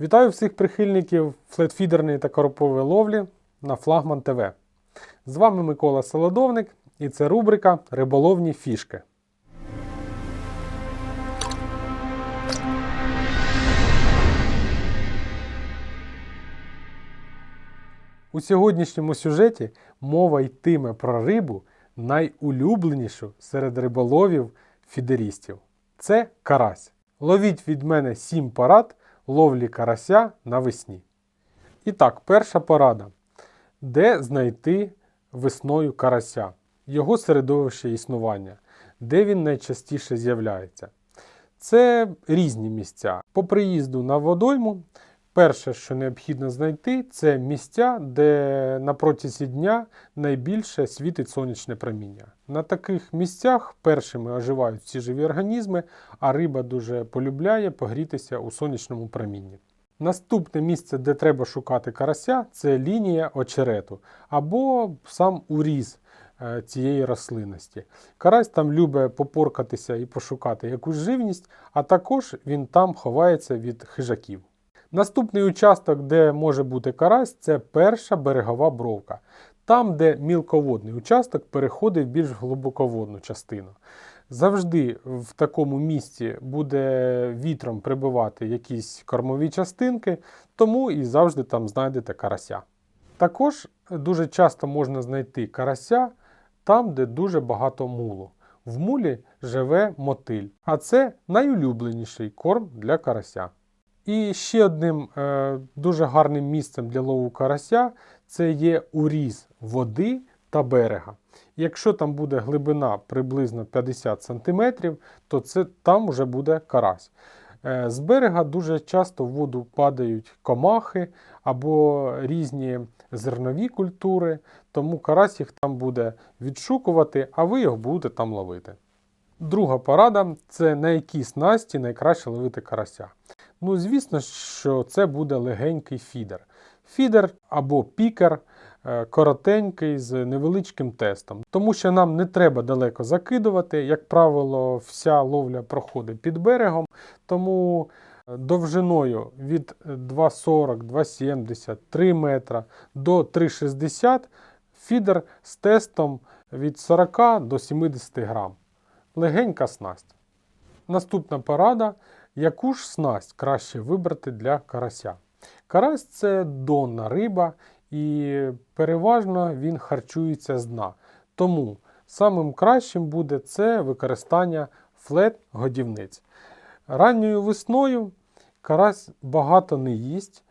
Вітаю всіх прихильників флетфідерної та коропової ловлі на Флагман ТВ. З вами Микола Солодовник і це рубрика Риболовні фішки. У сьогоднішньому сюжеті мова йтиме про рибу найулюбленішу серед риболовів фідерістів. Це карась. Ловіть від мене 7 порад ловлі карася навесні. І так, перша порада. Де знайти весною карася? Його середовище існування, де він найчастіше з'являється. Це різні місця. По приїзду на водойму, перше, що необхідно знайти, це місця, де на протязі дня найбільше світить сонячне проміння. На таких місцях першими оживають всі живі організми, а риба дуже полюбляє погрітися у сонячному промінні. Наступне місце, де треба шукати карася, це лінія очерету або сам уріз е, цієї рослинності. Карась там любить попоркатися і пошукати якусь живність, а також він там ховається від хижаків. Наступний участок, де може бути карась, це перша берегова бровка. Там, де мілководний участок переходить в більш глибоководну частину. Завжди в такому місці буде вітром прибивати якісь кормові частинки, тому і завжди там знайдете карася. Також дуже часто можна знайти карася там, де дуже багато мулу. В мулі живе мотиль, а це найулюбленіший корм для карася. І ще одним е, дуже гарним місцем для лову карася це є уріз води та берега. Якщо там буде глибина приблизно 50 см, то це, там вже буде карась. Е, З берега дуже часто в воду падають комахи або різні зернові культури, тому карась їх там буде відшукувати, а ви його будете там ловити. Друга порада це на якій снасті найкраще ловити карася. Ну, звісно, що це буде легенький фідер. Фідер або пікер е, коротенький з невеличким тестом, тому що нам не треба далеко закидувати. Як правило, вся ловля проходить під берегом, тому е, довжиною від 2,40, 2,70, 3 метра до 3,60 фідер з тестом від 40 до 70 грам. Легенька снасть. Наступна порада. Яку ж снасть краще вибрати для карася? Карась це донна риба, і переважно він харчується з дна. Тому самим кращим буде це використання флет-годівниць. Ранньою весною карась багато не їсть,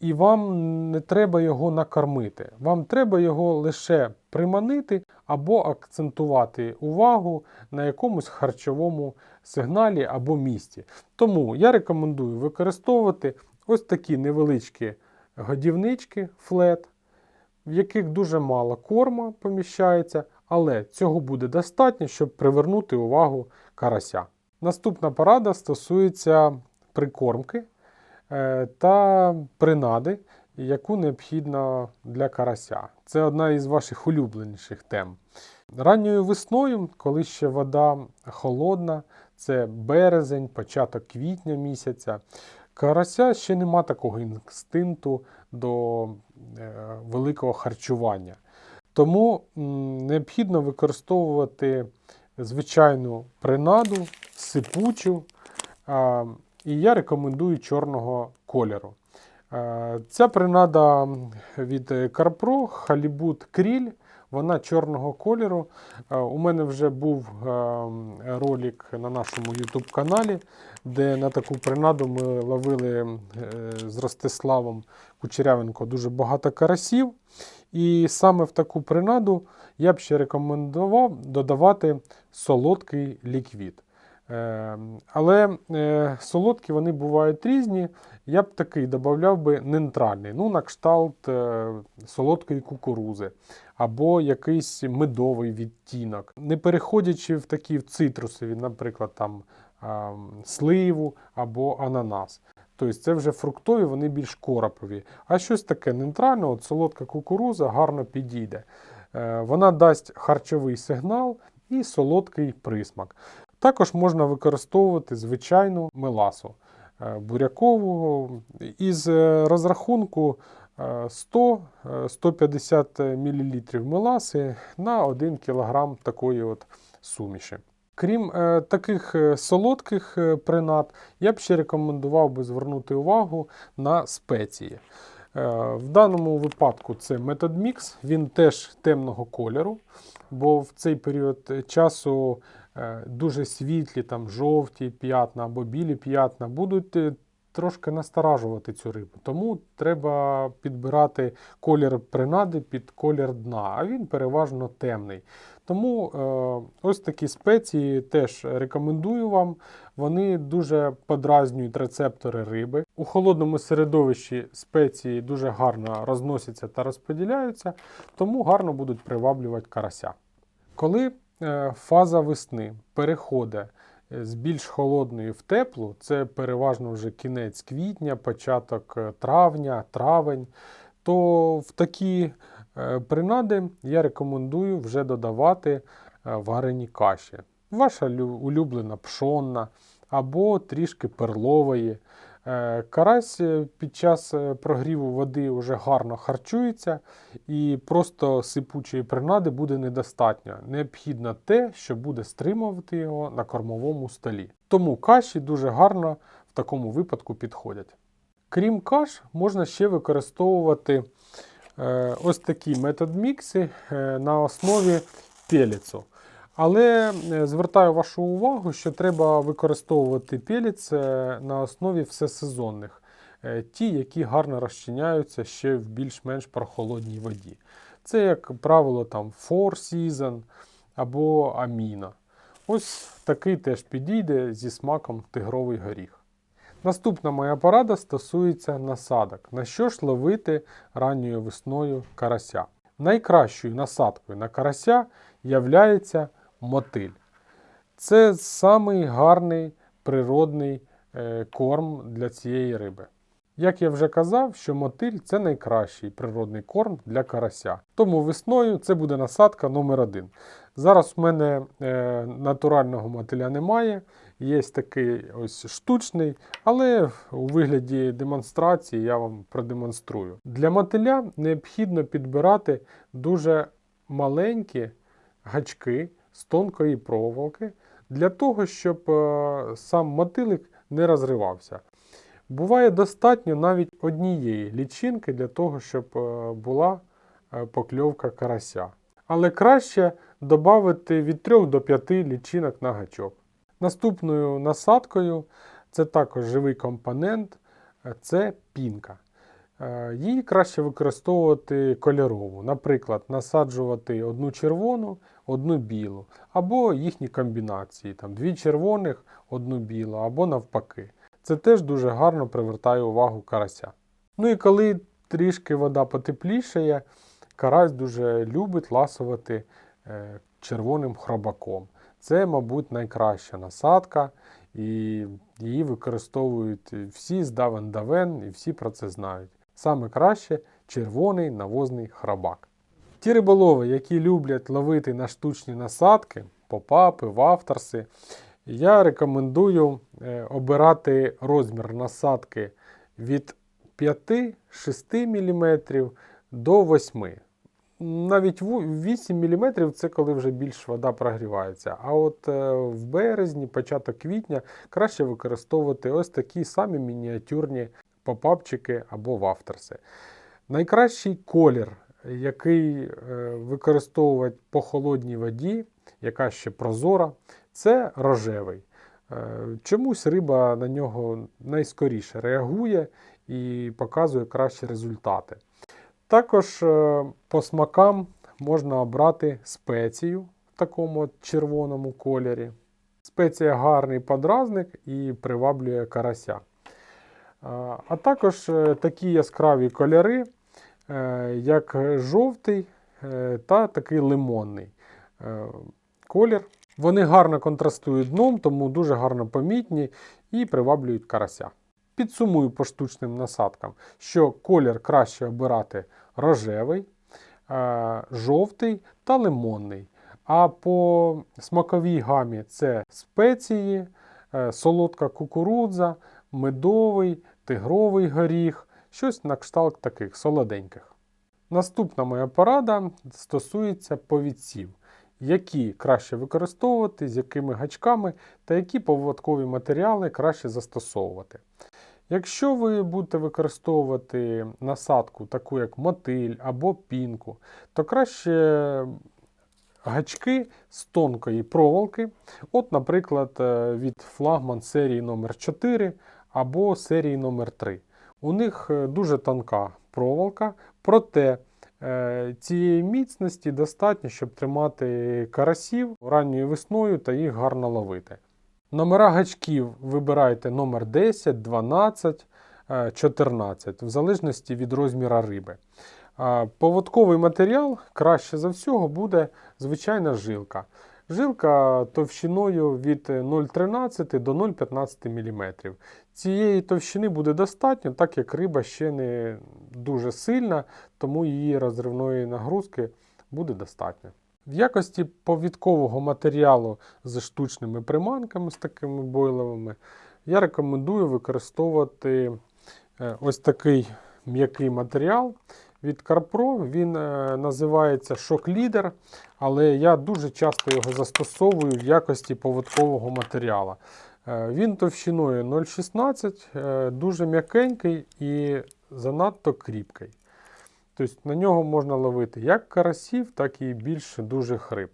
і вам не треба його накормити. Вам треба його лише приманити або акцентувати увагу на якомусь харчовому сигналі або місці. Тому я рекомендую використовувати ось такі невеличкі годівнички флет, в яких дуже мало корма поміщається, але цього буде достатньо, щоб привернути увагу карася. Наступна порада стосується прикормки е, та принади, яку необхідно для карася. Це одна із ваших улюбленіших тем. Ранньою весною, коли ще вода холодна, це березень, початок квітня місяця. Карася ще нема такого інстинкту до е, великого харчування. Тому необхідно використовувати звичайну принаду, сипучу, і я рекомендую чорного кольору. Е, Ця принада від Карпро Халібут Кріль. Вона чорного кольору. Е, У мене вже був е, ролик на нашому YouTube каналі, де на таку принаду ми ловили з Ростиславом Кучерявенко дуже багато карасів. І саме в таку принаду я б ще рекомендував додавати солодкий ліквід. Е, Але е, солодкі вони бувають різні. Я б такий додавав би нейтральний, ну, на кшталт е, солодкої кукурузи або якийсь медовий відтінок. Не переходячи в такі цитрусові, наприклад, там сливу або ананас. Тобто це вже фруктові, вони більш коропові. А щось таке нейтральне, от солодка кукуруза гарно підійде. Е, Вона дасть харчовий сигнал і солодкий присмак. Також можна використовувати звичайну меласу. е, бурякового. Із е, розрахунку е, 100-150 мл меласи на 1 кг такої от суміші. Крім е, таких е, солодких е, принад, я б ще рекомендував би звернути увагу на спеції. Е, В даному випадку це метод мікс, він теж темного кольору, бо в цей період часу е, дуже світлі, там жовті п'ятна або білі п'ятна будуть е, трошки насторажувати цю рибу. Тому треба підбирати колір принади під колір дна, а він переважно темний. Тому е, ось такі спеції теж рекомендую вам. Вони дуже подразнюють рецептори риби. У холодному середовищі спеції дуже гарно розносяться та розподіляються, тому гарно будуть приваблювати карася. Коли е, фаза весни переходить е, з більш холодної в теплу, це переважно вже кінець квітня, початок е, травня, травень, то в такі е, принади я рекомендую вже додавати е, варені каші. Ваша улюблена пшонна або трішки перлової. Е, Карась е, під час е, прогріву води вже гарно харчується, і просто сипучої принади буде недостатньо. Необхідно те, що буде стримувати його на кормовому столі. Тому каші дуже гарно в такому випадку підходять. Крім каш, можна ще використовувати ось такі метод мікси на основі пеліцу. Але е, звертаю вашу увагу, що треба використовувати пеліц на основі всесезонних, е, ті, які гарно розчиняються ще в більш-менш прохолодній воді. Це, як правило, там Four Season або Аміна. Ось такий теж підійде зі смаком тигровий горіх. Наступна моя порада стосується насадок. На що ж ловити ранньою весною карася? Найкращою насадкою на карася являється мотиль. Це самий гарний природний е, корм для цієї риби. Як я вже казав, що мотиль це найкращий природний корм для карася. Тому весною це буде насадка номер один. Зараз в мене е, натурального мотиля немає, є такий ось штучний, але у вигляді демонстрації я вам продемонструю. Для мотиля необхідно підбирати дуже маленькі гачки з тонкої проволоки для того, щоб е, сам мотилик не розривався. Буває достатньо навіть однієї лічинки для того, щоб е, була е, покльовка карася. Але краще додати від 3 до 5 лічинок на гачок. Наступною насадкою це також живий компонент, це пінка. Її краще використовувати кольорову, наприклад, насаджувати одну червону, одну білу, або їхні комбінації, там дві червоних, одну білу, або навпаки. Це теж дуже гарно привертає увагу карася. Ну і коли трішки вода потеплішає, карась дуже любить ласувати е, червоним хробаком. Це, мабуть, найкраща насадка, і її використовують всі з давен давен, і всі про це знають. Саме краще червоний навозний храбак. Ті риболови, які люблять ловити на штучні насадки, попапи, вафтерси, я рекомендую е, обирати розмір насадки від 5-6 мм до 8 навіть ву- 8 мм це коли вже більш вода прогрівається. А от е, в березні, початок квітня краще використовувати ось такі самі мініатюрні попапчики або вафтерси. Найкращий колір, який е, використовувати по холодній воді, яка ще прозора, це рожевий. Е, Чомусь риба на нього найскоріше реагує і показує кращі результати. Також е, по смакам можна обрати спецію в такому червоному кольорі. Спеція гарний подразник і приваблює карася. А також такі яскраві кольори, як жовтий е, та такий лимонний е, колір. Вони гарно контрастують дном, тому дуже гарно помітні і приваблюють карася. Підсумую по штучним насадкам, що колір краще обирати рожевий, е, жовтий та лимонний. А по смаковій гамі це спеції, е, солодка кукурудза, медовий, тигровий горіх, щось на кшталт таких солоденьких. Наступна моя порада стосується повідців, які краще використовувати, з якими гачками та які поводкові матеріали краще застосовувати. Якщо ви будете використовувати насадку, таку як мотиль або пінку, то краще гачки з тонкої проволоки. От, наприклад, від флагман серії номер 4 або серії номер 3 У них е, дуже тонка проволока, проте е, цієї міцності достатньо, щоб тримати карасів ранньою весною та їх гарно ловити. Номера гачків вибирайте номер 10, 12, е, 14, в залежності від розміру риби. Поводковий матеріал краще за всього буде звичайна жилка. Жилка товщиною від 0,13 до 0,15 мм. Цієї товщини буде достатньо, так як риба ще не дуже сильна, тому її розривної нагрузки буде достатньо. В якості повідкового матеріалу з штучними приманками, з такими бойловими, я рекомендую використовувати е, ось такий м'який матеріал від CarPro. Він е, називається Leader, але я дуже часто його застосовую в якості поводкового матеріалу. Е, Він товщиною 0,16, е, дуже м'якенький і занадто кріпкий. Тобто на нього можна ловити як карасів, так і більш дужих риб.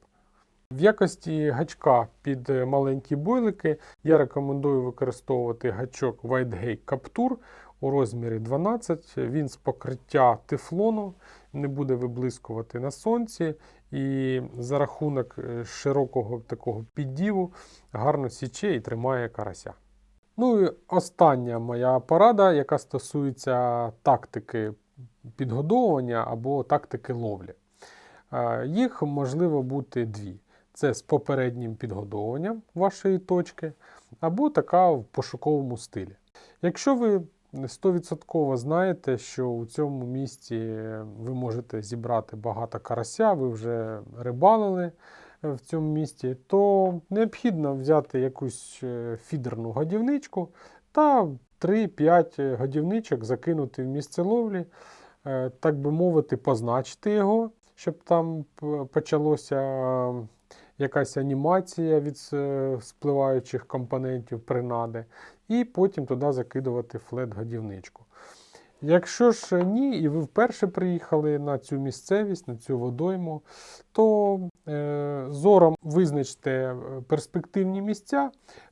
В якості гачка під е, маленькі бойлики я рекомендую використовувати гачок Whitegate Captur у розмірі 12. Він з покриття тефлону, не буде виблискувати на сонці, і за рахунок е, широкого такого піддіву гарно січе і тримає карася. Ну і остання моя порада, яка стосується тактики підгодовування або тактики ловлі. Е, Їх можливо бути дві. Це з попереднім підгодовуванням вашої точки, або така в пошуковому стилі. Якщо ви 100% знаєте, що у цьому місці ви можете зібрати багато карася, ви вже рибалили в цьому місті, то необхідно взяти якусь е, фідерну годівничку та 3-5 годівничок закинути в місце ловлі, е, так би мовити, позначити його, щоб там почалося е, якась анімація від е, спливаючих компонентів принади, і потім туди закидувати флет-годівничку. Якщо ж ні, і ви вперше приїхали на цю місцевість, на цю водойму, то е, зором визначте е, перспективні місця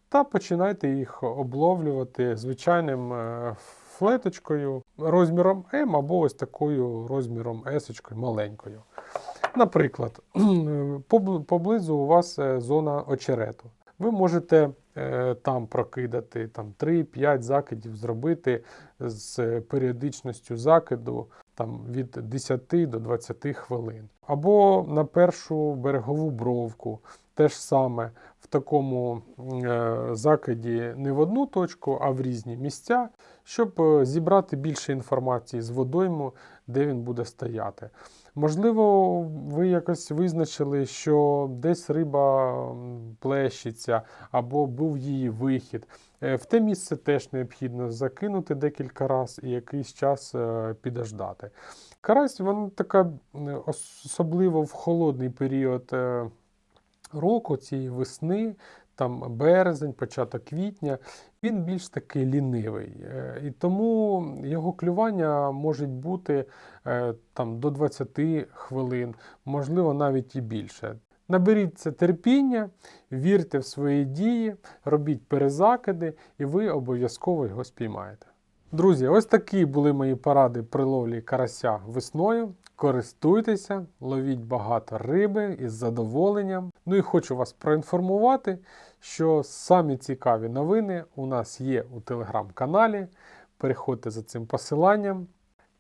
та починайте їх обловлювати звичайним е, флеточкою розміром М або ось такою розміром S маленькою. Наприклад, побл- поблизу у вас е, зона очерету. Ви можете е, там прокидати там, 3-5 закидів, зробити з періодичністю закиду там, від 10 до 20 хвилин. Або на першу берегову бровку. Те ж саме в такому е, закиді не в одну точку, а в різні місця, щоб е, зібрати більше інформації з водойму, де він буде стояти. Можливо, ви якось визначили, що десь риба плещеться, або був її вихід. Е, В те місце теж необхідно закинути декілька разів і якийсь час підождати. Карась, вона така, особливо в холодний період року, цієї весни, там березень, початок квітня, він більш таки лінивий. Е, І тому його клювання може бути е, там, до 20 хвилин, можливо, навіть і більше. Наберіться терпіння, вірте в свої дії, робіть перезакиди, і ви обов'язково його спіймаєте. Друзі, ось такі були мої поради при ловлі карася весною. Користуйтеся, ловіть багато риби із задоволенням. Ну і хочу вас проінформувати, що самі цікаві новини у нас є у телеграм-каналі. Переходьте за цим посиланням.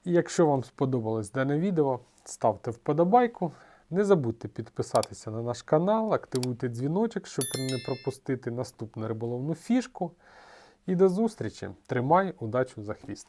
І якщо вам сподобалось дане відео, ставте вподобайку. Не забудьте підписатися на наш канал, активуйте дзвіночок, щоб не пропустити наступну риболовну фішку. І до зустрічі! Тримай удачу за хвіст!